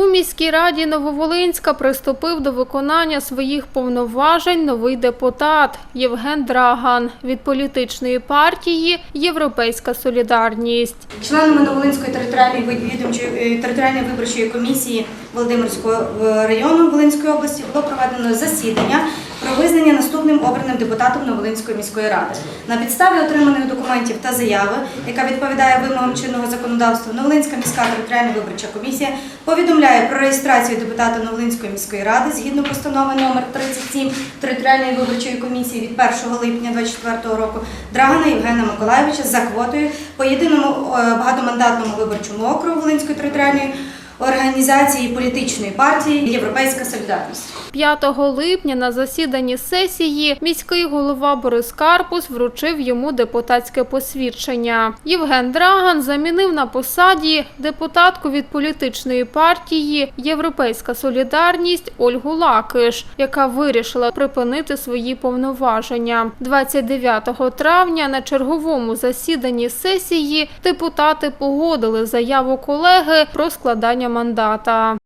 У міській раді Нововолинська приступив до виконання своїх повноважень новий депутат Євген Драган від політичної партії Європейська Солідарність. Членами Новолинської територіальної відомчої- е, територіальної виборчої комісії Володимирського району Волинської області було проведено засідання про визнання наступним обраним депутатом Новолинської міської ради. На підставі отриманих документів та заяви, яка відповідає вимогам чинного законодавства, Новолинська міська територіальна виборча комісія повідомляє про реєстрацію депутата Новолинської міської ради згідно постанови номер 37 територіальної виборчої комісії від 1 липня 2024 року Драгана Євгена Миколаєвича за квотою по єдиному е, багатомандатному виборчому округу Волинської територіальної організації політичної партії Європейська солідарність. 5 липня на засіданні сесії міський голова Борис Карпус вручив йому депутатське посвідчення. Євген Драган замінив на посаді депутатку від політичної партії Європейська Солідарність Ольгу Лакиш, яка вирішила припинити свої повноваження. 29 травня на черговому засіданні сесії депутати погодили заяву колеги про складання мандата.